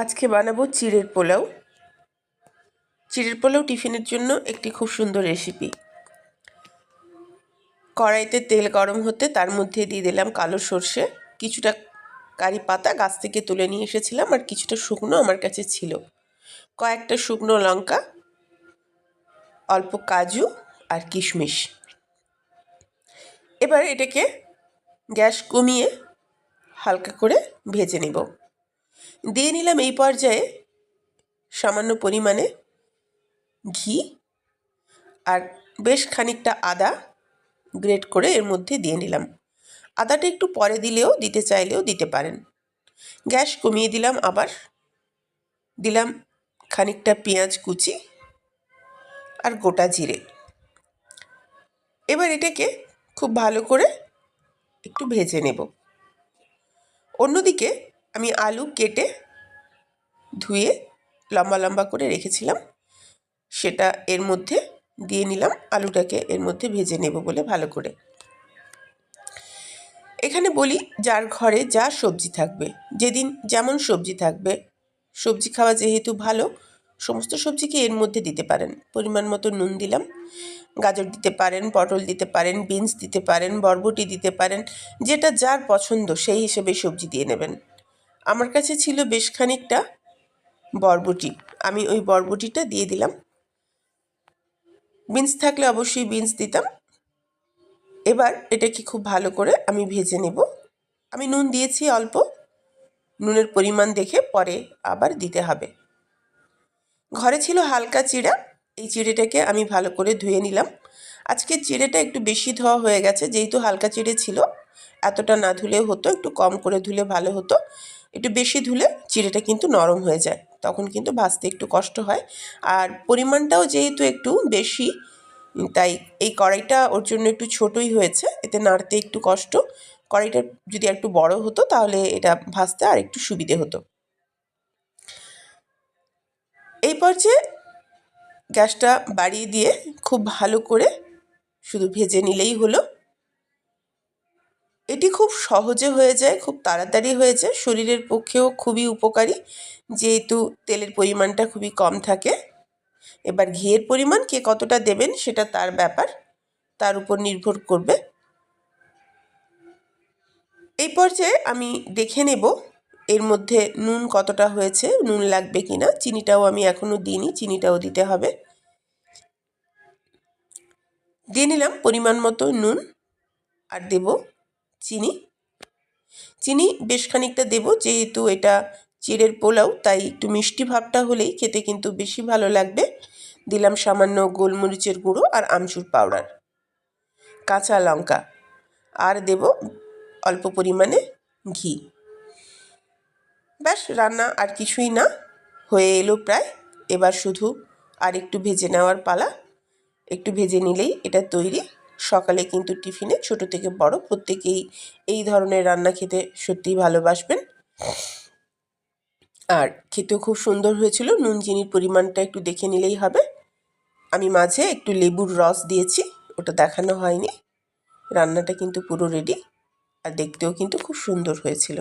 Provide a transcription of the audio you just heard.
আজকে বানাবো চিড়ের পোলাও। চিড়ের পোলাও টিফিনের জন্য একটি খুব সুন্দর রেসিপি কড়াইতে তেল গরম হতে তার মধ্যে দিয়ে দিলাম কালো সর্ষে। কিছুটা কারি পাতা গাছ থেকে তুলে নিয়ে এসেছিলাম আর কিছুটা শুকনো আমার কাছে ছিল। কয়েকটা শুকনো লঙ্কা, অল্প কাজু আর কিশমিশ। এবার এটাকে গ্যাস কমিয়ে হালকা করে ভেজে নেব। দিয়ে নিলাম এই পর্যায়ে সামান্য পরিমাণে ঘি আর বেশ খানিকটা আদা গ্রেট করে এর মধ্যে দিয়ে নিলাম। আদাটা একটু পরে দিলেও, দিতে চাইলেও দিতে পারেন। গ্যাস কমিয়ে দিলাম আবার। দিলাম খানিকটা পেঁয়াজ কুচি আর গোটা জিরে। এবার এটাকে খুব ভালো করে একটু ভেজে নেব। অন্যদিকে আমি আলু কেটে ধুয়ে লম্বা লম্বা করে রেখেছিলাম। সেটা এর মধ্যে দিয়ে নিলাম। আলুটাকে এর মধ্যে ভেজে নেব বলে ভালো করে। এখানে বলি, যার ঘরে যা সবজি থাকবে, যেদিন যেমন সবজি থাকবে, সবজি খাওয়া যেহেতু ভালো, সমস্ত সবজিকে এর মধ্যে দিতে পারেন। পরিমাণ মতো নুন দিলাম। গাজর দিতে পারেন, পটল দিতে পারেন, বিনস দিতে পারেন, বরবটি দিতে পারেন, যেটা যার পছন্দ সেই হিসেবে সবজি দিয়ে নেবেন। আমার কাছে ছিল বেশ খানিকটা বরবটি। আমি ওই বরবটিটা দিয়ে দিলাম। বিনস থাকলে অবশ্যই বিনস দিতাম। এবার এটাকে খুব ভালো করে আমি ভেজে নেব। আমি নুন দিয়েছি অল্প। নুনের পরিমাণ দেখে পরে আবার দিতে হবে। ঘরে ছিল হালকা চিড়া। এই চিড়েটাকে আমি ভালো করে ধুয়ে নিলাম। আজকে চিড়েটা একটু বেশি ধোয়া হয়ে গেছে, যেহেতু হালকা চিড়ে ছিল। এতটা না ধুলেও হতো, একটু কম করে ধুলে ভালো হতো। একটু বেশি ধুলে চিড়েটা কিন্তু নরম হয়ে যায়, তখন কিন্তু ভাজতে একটু কষ্ট হয়। আর পরিমাণটাও যেহেতু একটু বেশি, তাই এই কড়াইটা ওর জন্য একটু ছোটই হয়েছে, এতে নাড়তে একটু কষ্ট। কড়াইটা যদি একটু বড় হতো, তাহলে এটা ভাজতে আর একটু সুবিধে হতো। এই পর্যায়ে গ্যাসটা বাড়িয়ে দিয়ে খুব ভালো করে শুধু ভেজে নিলেই হলো। এটি খুব সহজে হয়ে যায়, খুব তাড়াতাড়ি হয়ে যায়। শরীরের পক্ষেও খুবই উপকারী, যেহেতু তেলের পরিমাণটা খুবই কম থাকে। এবার ঘিয়ের পরিমাণ কে কতটা দেবেন সেটা তার ব্যাপার, তার উপর নির্ভর করবে। এই পর্যায়ে আমি দেখে নেব এর মধ্যে নুন কতটা হয়েছে, নুন লাগবে কি না চিনিটাও আমি এখনও দিইনি, চিনিটাও দিতে হবে। দিয়ে নিলাম পরিমাণ মতো নুন আর দেব চিনি। চিনি বেশ খানিকটা দেবো, যেহেতু এটা চিড়ের পোলাও, তাই একটু মিষ্টি ভাবটা হলেই খেতে কিন্তু বেশি ভালো লাগবে। দিলাম সামান্য গোলমরিচের গুঁড়ো আর আমচুর পাউডার। কাঁচা লঙ্কা। আর দেব অল্প পরিমাণে ঘি। ব্যাস, রান্না আর কিছুই না, হয়ে এলো প্রায়। এবার শুধু আর একটু ভেজে নেওয়ার পালা। একটু ভেজে নিলেই এটা তৈরি। সকালে কিন্তু টিফিনে ছোট থেকে বড় প্রত্যেকেই এই ধরনের রান্না খেতে সত্যিই ভালোবাসবেন। আর খেতেও খুব সুন্দর হয়েছিল। নুন, চিনির পরিমাণটা একটু দেখে নিলেই হবে। আমি মাঝে একটু লেবুর রস দিয়েছি, ওটা দেখানো হয়নি। রান্নাটা কিন্তু পুরো রেডি আর দেখতেও কিন্তু খুব সুন্দর হয়েছিল।